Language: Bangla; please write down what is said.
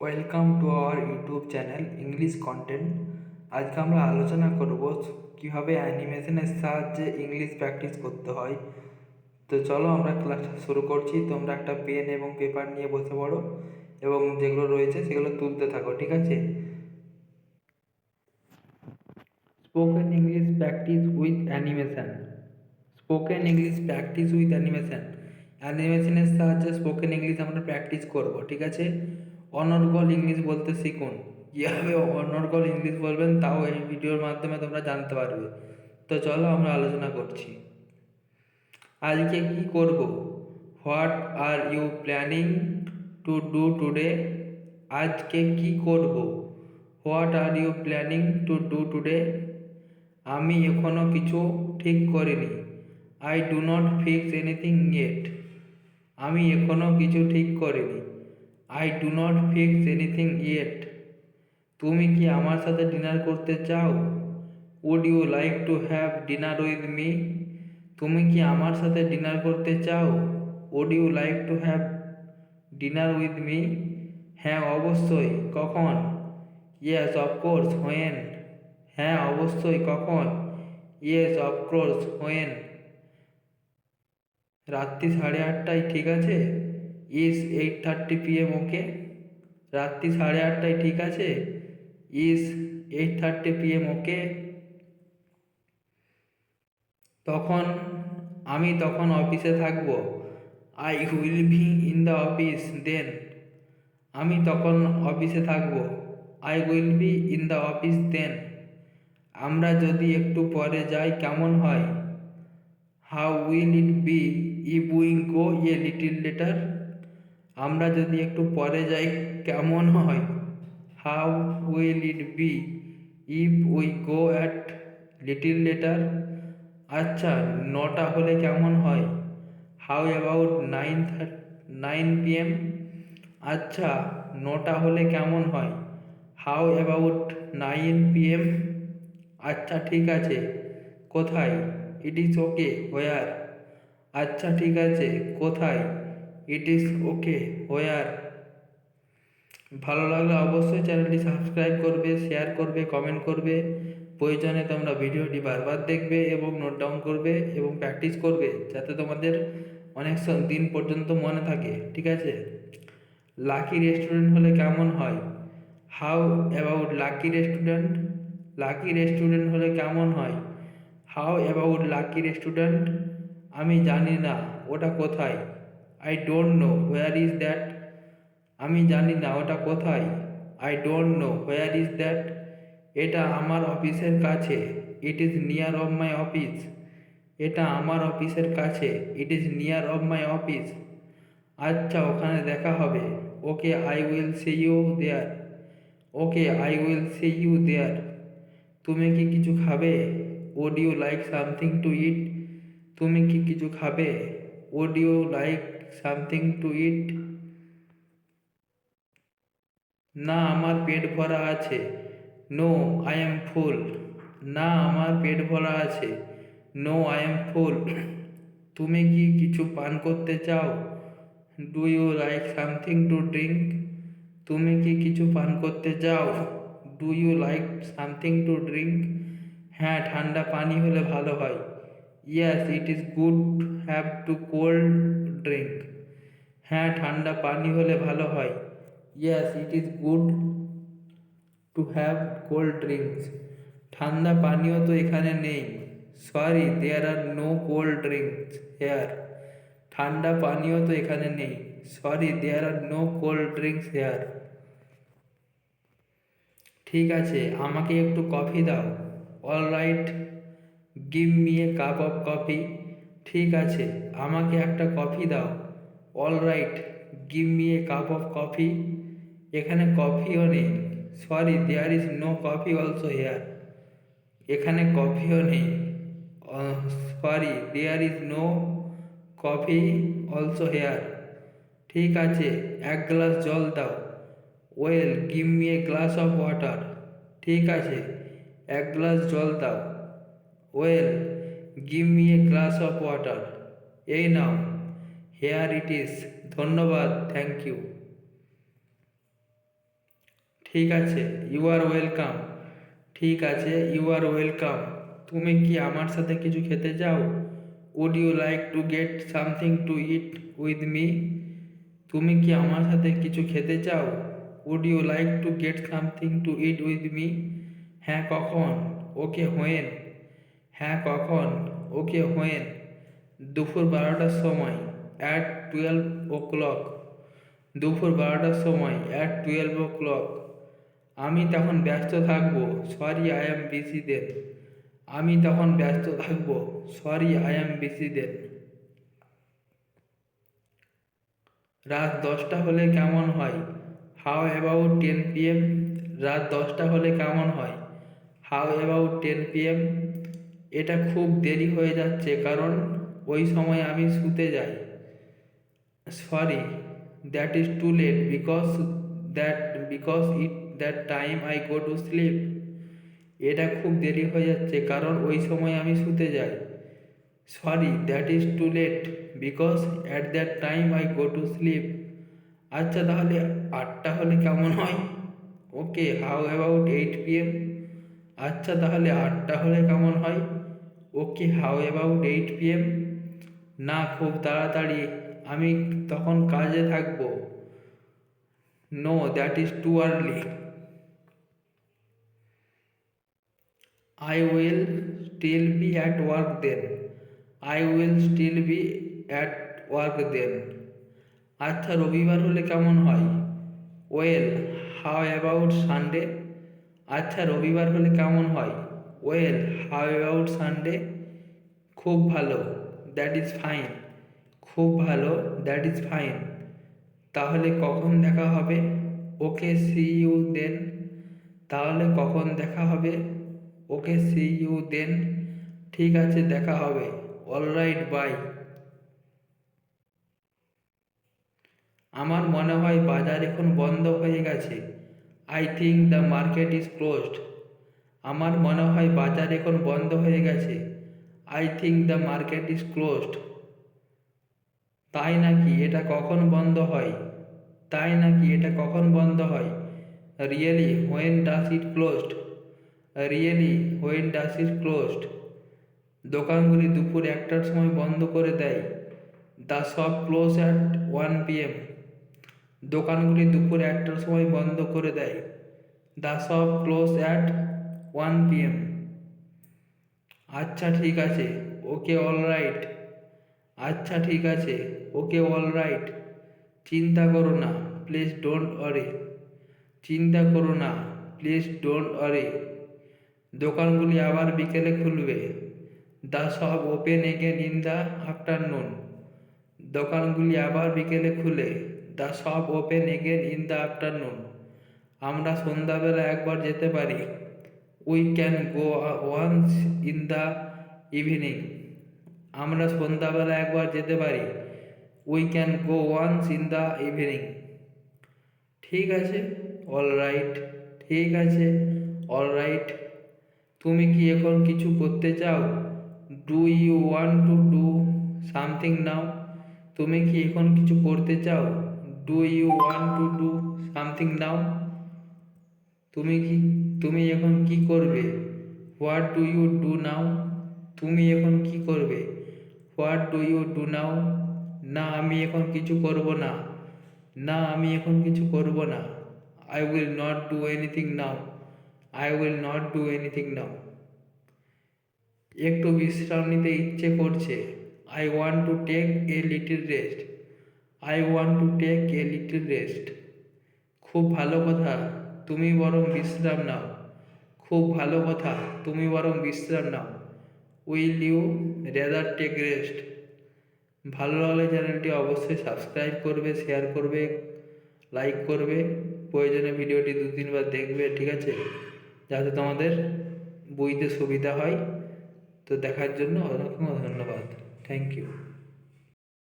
Welcome to our YouTube channel English content আজকে আমরা আলোচনা করব কীভাবে অ্যানিমেশনের সাহায্যে ইংলিশ প্র্যাকটিস করতে হয়। তো চলো আমরা ক্লাসটা শুরু করছি। তোমরা একটা পেন এবং পেপার নিয়ে বসে পড়ো এবং যেগুলো রয়েছে সেগুলো তুলতে থাকো, ঠিক আছে? Spoken English practice with animation spoken English practice with animation অ্যানিমেশনের সাহায্যে স্পোকেন ইংলিশ আমরা প্র্যাকটিস করব, ঠিক আছে? অনর্গল ইংলিশ বলতে শিখুন। কীভাবে অনর্গল ইংলিশ বলবেন তাও এই ভিডিওর মাধ্যমে তোমরা জানতে পারবে। তো চলো আমরা আলোচনা করছি। আজকে কি করব? What are you planning to do today? আজকে কি করব? What are you planning to do today? আমি এখনও কিছু ঠিক করিনি। I do not fix anything yet. আমি এখনও কিছু ঠিক করিনি। I do not fix anything yet তুমি কি আমার সাথে ডিনার করতে চাও? Would you like to have dinner with me তুমি কি আমার সাথে ডিনার করতে চাও? Would you like to have dinner with me হ্যাঁ অবশ্যই। কখন? ইয়েস অফকোর্স হোয়েন হ্যাঁ অবশ্যই, কখন? ইয়েস অফকোর্স হোয়েন রাত্রি সাড়ে আটটায়, ঠিক আছে? Is eight thirty PM okay রাত্রি সাড়ে আটটায় ঠিক আছে? Is eight thirty PM okay তখন, আমি তখন অফিসে থাকব। I will be in the office then আমি তখন অফিসে থাকব। I will be in the office then আমরা যদি একটু পরে যাই, কেমন হয়? How will it be if we go a little later আমরা যদি একটু পরে যাই, কেমন হয়? How will it be if we go at little later আচ্ছা নটা হলে কেমন হয়? How about nine nine PM আচ্ছা নটা হলে কেমন হয়? হাউ অ্যাবাউট নাইন পিএম আচ্ছা ঠিক আছে। কোথায়? ইট ইজ ওকে হোয়ার আচ্ছা ঠিক আছে। কোথায়? ইট ইজ ওকে হোয়ার ভালো লাগলে অবশ্যই চ্যানেলটি সাবস্ক্রাইব করবে শেয়ার করবে কমেন্ট করবে। প্রয়োজনে তোমরা ভিডিওটি বারবার দেখবে এবং নোট ডাউন করবে এবং প্র্যাকটিস করবে যাতে তোমাদের অনেক দিন পর্যন্ত মনে থাকে, ঠিক আছে? লাকি রেস্টুরেন্ট হলে কেমন হয়? How about Lucky restaurant Lucky restaurant হলে কেমন হয়? হাউ অ্যাবাউট লাকি রেস্টুরেন্ট আমি জানি না, ওটা কোথায়? I don't know where is that আমি জানি না, ওটা কোথায়? I don't know where is that এটা আমার অফিসের কাছে। It is near of my office এটা আমার অফিসের কাছে। It is near of my office আচ্ছা ওখানে দেখা হবে। Okay I will see you there okay I will see you there তুমি কি কিছু খাবে? Would you like something to eat তুমি কি কিছু খাবে? Would you like something to eat না, আমার পেট ভরা আছে। নো আই এম ফুল না, আমার পেট ভরা আছে। নো আই এম ফুল তুমি কি কিছু পান করতে চাও? Do you like something to drink তুমি কি কিছু পান করতে চাও? Do you like something to drink হ্যাঁ ঠান্ডা পানি হলে ভালো হয়। Yes it is good have to cold drink হ্যাঁ ঠান্ডা পানি হলে ভালো হয়। Yes it is good to have cold drinks ঠান্ডা পানীয় তো এখানে নেই। Sorry there are no cold drinks here ঠান্ডা পানীয় তো এখানে নেই। Sorry there are no cold drinks here ঠিক আছে, আমাকে একটু কফি দাও। All right give me a cup of coffee ঠিক আছে, আমাকে একটা কফি দাও। All right give me a cup of coffee এখানে কফিও নেই। Sorry there is no coffee also here এখানে কফিও নেই। Sorry there is no coffee also here ঠিক আছে, এক গ্লাস জল দাও। Well give me a glass of water ঠিক আছে, এক গ্লাস জল দাও। Well give me a glass of water এই নাও। হেয়ার ইট ইজ ধন্যবাদ। থ্যাংক ইউ ঠিক আছে। ইউ আর ওয়েলকাম ঠিক আছে। ইউ আর ওয়েলকাম তুমি কি আমার সাথে কিছু খেতে চাও? Would you like to get something to eat with me তুমি কি আমার সাথে কিছু খেতে চাও? Would you like to get something to eat with me হ্যাঁ কখন? ওকে হোয়েন হ্যাঁ কখন? ওকে হোয়েন দুপুর বারোটার সময় অ্যাট টুয়েলভ ও ক্লক দুপুর বারোটার সময় অ্যাট টুয়েলভ ও ক্লক আমি তখন ব্যস্ত থাকব sorry I am busy then আমি তখন ব্যস্ত থাকব sorry I am busy then রাত দশটা হলে কেমন হয়? হাউ অ্যাবাউট টেন পিএম রাত দশটা হলে কেমন হয়? হাউ অ্যাবাউট টেন পিএম এটা খুব দেরি হয়ে যাচ্ছে, কারণ ওই সময় আমি শুতে যাই। Sorry that is too late because that because it that time I go to sleep এটা খুব দেরি হয়ে যাচ্ছে, কারণ ওই সময় আমি শুতে যাই। Sorry that is too late because at that time I go to sleep আচ্ছা তাহলে আটটা হলে কেমন হয়? Okay how about eight PM আচ্ছা তাহলে আটটা হলে কেমন হয়? Okay how about eight PM না, খুব তাড়াতাড়ি। আমি তখন কাজে থাকব। No that is too early I will still be at work then I will still be at work then আচ্ছা রবিবার হলে কেমন হয়? ওয়েল হাউ অ্যাবাউট সানডে আচ্ছা রবিবার হলে কেমন হয়? ওয়েল হাউ অ্যাবাউট সানডে খুব ভালো দ্যাট ইজ ফাইন খুব ভালো দ্যাট ইজ ফাইন তাহলে কখন দেখা হবে? ওকে সি ইউ দেন তাহলে কখন দেখা হবে? ওকে সি ইউ দেন ঠিক আছে, দেখা হবে। অলরাইট বাই আমার মনে হয় বাজার এখন বন্ধ হয়ে গেছে। I think the market is closed আমার মনে হয় বাজার এখন বন্ধ হয়ে গেছে। I think the market is closed তাই নাকি এটা কখন বন্ধ হয়? তাই নাকি এটা কখন বন্ধ হয়? Really when does it closed really when does it closed দোকানগুলি দুপুর একটার সময় বন্ধ করে দেয়। The shop close at one PM দোকানগুলি দুপুর একটার সময় বন্ধ করে দেয়। The shop close at one PM আচ্ছা ঠিক আছে। ওকে অল রাইট আচ্ছা ঠিক আছে। ওকে অল রাইট চিন্তা করো না প্লিজ ডোন্ট অরে চিন্তা করো না প্লিজ ডোন্ট অরে দোকানগুলি আবার বিকেলে খুলবে। The shops open again in the afternoon দোকানগুলি আবার বিকেলে খুলে। The shops open again in the afternoon আমরা সন্ধ্যাবেলা একবার যেতে পারি। We can go once in the evening আমরা সন্ধ্যাবেলা একবার যেতে পারি। We can go once in the evening ঠিক আছে? অল রাইট ঠিক আছে? অল রাইট তুমি কি এখন কিছু করতে চাও? Do you want to do something now তুমি কি এখন কিছু করতে চাও? Do you want to do something now তুমি কি, তুমি এখন কি করবে? What do you do now তুমি এখন কি করবে? What do you do now না, আমি এখন কিছু করব না। না, আমি এখন কিছু করব না। I will not do anything now I will not do anything now একটু বিশ্রাম নিতে ইচ্ছে করছে। I want to take a little rest I want to take a little rest খুব ভালো কথা। তুমি বরং বিশ্রাম নাও। খুব ভালো কথা, তুমি বরং বিশ্রাম নাও। Will you rather take rest? ভালো লাগলে চ্যানেলটি অবশ্যই সাবস্ক্রাইব করবে, শেয়ার করবে, লাইক করবে। প্রয়োজনে ভিডিওটি দু তিনবার দেখবে, ঠিক আছে? যাতে তোমাদের বুঝতে সুবিধা হয়। তো দেখার জন্য অনেক ধন্যবাদ। Thank you.